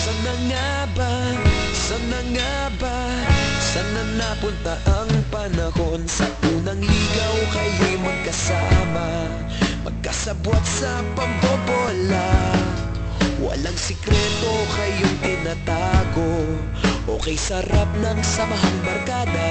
sana nga ba, sana nga ba Sana napunta ang panahon. Sa unang ligaw kayo'y magkasama Magkasabwat sa pambobola. Walang sikreto kayong tinatago Okay sarap ng samahang barkada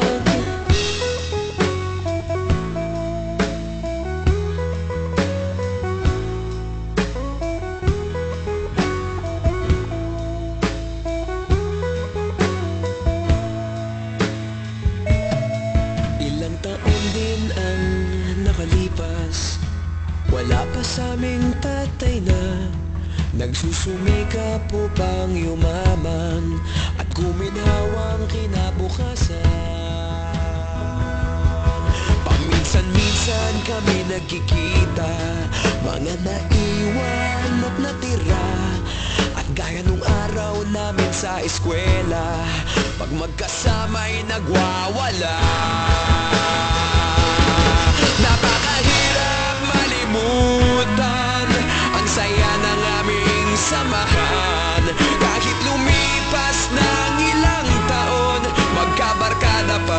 taon din ang nakalipas. Wala pa sa aming tatay na Nagsusumikap upang yumaman At guminhawang kinabukasan. Paminsan-minsan kami nagkikita Mga naiwan at natira. At gaya nung araw namin sa eskwela Pag magkasama'y nagwawala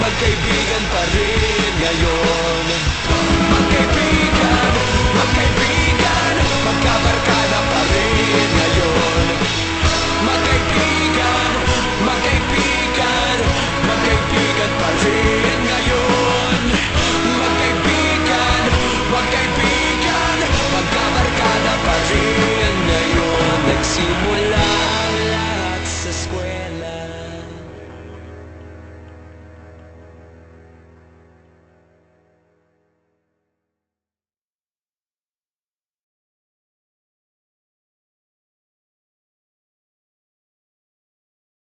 magkaibigan pa rin ngayon. Magkaibigan, magkaibigan, magkabarkada pa